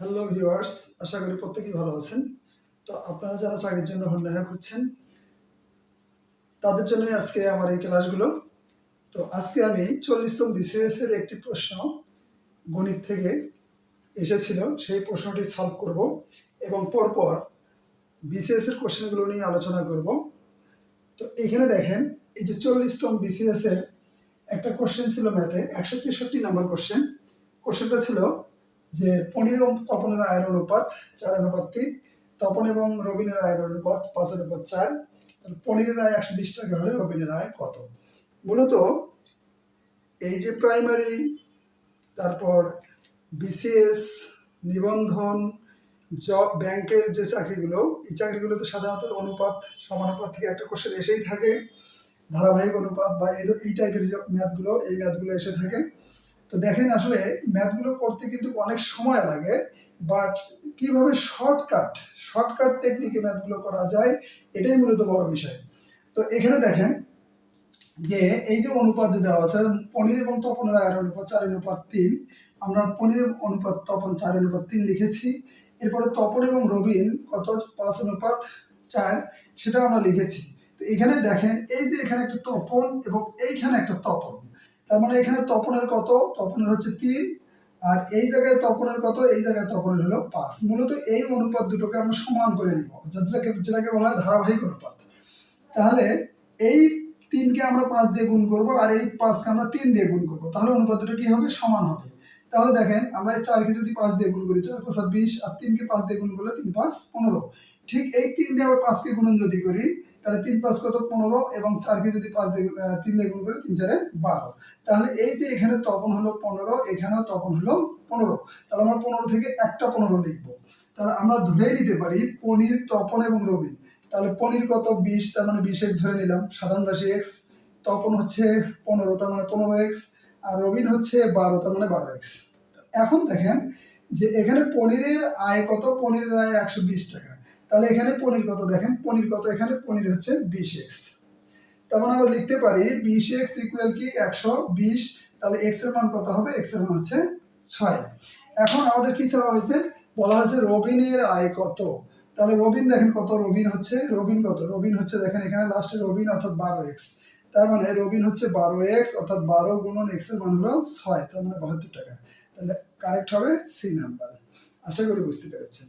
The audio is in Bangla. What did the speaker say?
হ্যালো ভিউয়ার্স আশা করি প্রত্যেকেই ভালো আছেন। তো আপনারা যারা চাকরির জন্য হন্যায় করছেন তাদের জন্যই আজকে আমার এই ক্লাসগুলো। তো আজকে আমি চল্লিশতম বিসিএস এর একটি প্রশ্ন গণিত থেকে এসেছিল, সেই প্রশ্নটি সলভ করব এবং পরপর বিসিএস এর কোশ্চেনগুলো নিয়ে আলোচনা করব। তো এখানে দেখেন, এই যে চল্লিশতম বিসিএস এর একটা কোশ্চেন ছিল ম্যাথে একশো তেষট্টি নাম্বার কোশ্চেন। কোশ্চেনটা ছিল যে পনির তপনের আয়ের অনুপাত চার অনুপাত তিন, তপন এবং রবিনের আয়ের অনুপাত পাঁচ অনুপাত চার পনিরের আয় একশো বিশ টাকা হলে রবিনের আয় কত? মূলত এই যে প্রাইমারি তারপর বিসিএস নিবন্ধন জব ব্যাংকের যে চাকরিগুলো, এই চাকরিগুলোতে সাধারণত অনুপাত, সমানুপাত থেকে একটা কোশ্চেন এসেই থাকে, ধারাবাহিক অনুপাত বা এই টাইপের যে ম্যাথগুলো এই ম্যাথগুলো এসে থাকে। তো দেখেন আসলে ম্যাথগুলো করতে কিন্তু অনেক সময় লাগে বাট কীভাবে শর্টকাট শর্টকাট টেকনিকে ম্যাথগুলো করা যায়, এটাই মূলত বড় বিষয়। তো এখানে দেখেন যে এই যে অনুপাত যে দেওয়া আছে, পনির এবং তপনের আয়ের অনুপাত চার অনুপাত তিন, আমরা পনির অনুপাত, তপন চার অনুপাত তিন লিখেছি, এরপরে তপন এবং রবিন কত? পাঁচ অনুপাত চার, সেটা আমরা লিখেছি। তো এখানে দেখেন এই যে এখানে একটা তপন এবং এইখানে একটা তপন। তার মানে এখানে তপনের কত? তপনের হচ্ছে তিন। আর এই জায়গায় তপনের কত? এই জায়গায় তপনের হলো পাঁচ। মূলত এই অনুপাত দুটোকে আমরা সমান করে নিব। যেটাকে যেটাকে বলা হয় ধারাবাহিক অনুপাত। তাহলে এই তিনকে আমরা পাঁচ দিয়ে গুণ করব আর এই পাঁচকে আমরা তিন দিয়ে গুণ করব। তাহলে অনুপাত দুটো কি হবে? সমান হবে। তাহলে দেখেন, আমরা এই চারকে যদি পাঁচ দিয়ে গুণ করি, চার পাঁচ বিশ, আর তিনকে পাঁচ দিয়ে গুণ করলে তিন পাঁচ পনেরো। ঠিক এই তিন দিয়ে আবার পাঁচকে গুণন যদি করি তাহলে তিন পাঁচ কত? পনেরো এবং চারকে যদি পাঁচ তিন দিয়ে করি, তিন চারে বারো। তাহলে এই যে এখানে তপন হলো পনেরো, এখানেও তপন হলো পনেরো। তাহলে আমরা পনেরো থেকে একটা পনেরো লিখব। তাহলে আমরা ধরেই নিতে পারি পনির, তপন এবং রবিন তাহলে পনির কত? বিশ, তার মানে বিশ ধরে নিলাম। সাধারণ রাশি এক্স। তপন হচ্ছে পনেরো, তার মানে পনেরো এক্স। আর রবিন হচ্ছে বারো, তার মানে বারো এক্স। এখন দেখেন যে এখানে পনিরের আয় কত? পনিরের আয় একশো বিশ টাকা। তাহলে এখানে পনির কত? দেখেন, পনির কত? এখানে পনির হচ্ছে বিশ এক্স। তার মানে আমরা লিখতে পারি বিশ এক্স ইকুয়াল কি একশো বিশ? তাহলে এক্সের মান কত হবে? এক্সের মান হচ্ছে ছয়। এখন আমাদের কি চাওয়া হয়েছে? বলা হয়েছে রবিনের আয় কত? তাহলে রবিন দেখেন কত? রবিন হচ্ছে, রবিন কত? রবিন হচ্ছে দেখেন এখানে লাস্টে রবিন অর্থাৎ বারো এক্স। তার মানে রবিন হচ্ছে বারো এক্স অর্থাৎ বারো গুণন এক্সের মান হলো ছয়, তার মানে বাহাত্তর টাকা। তাহলে কারেক্ট হবে সি নাম্বার আশা করি বুঝতে পেরেছেন।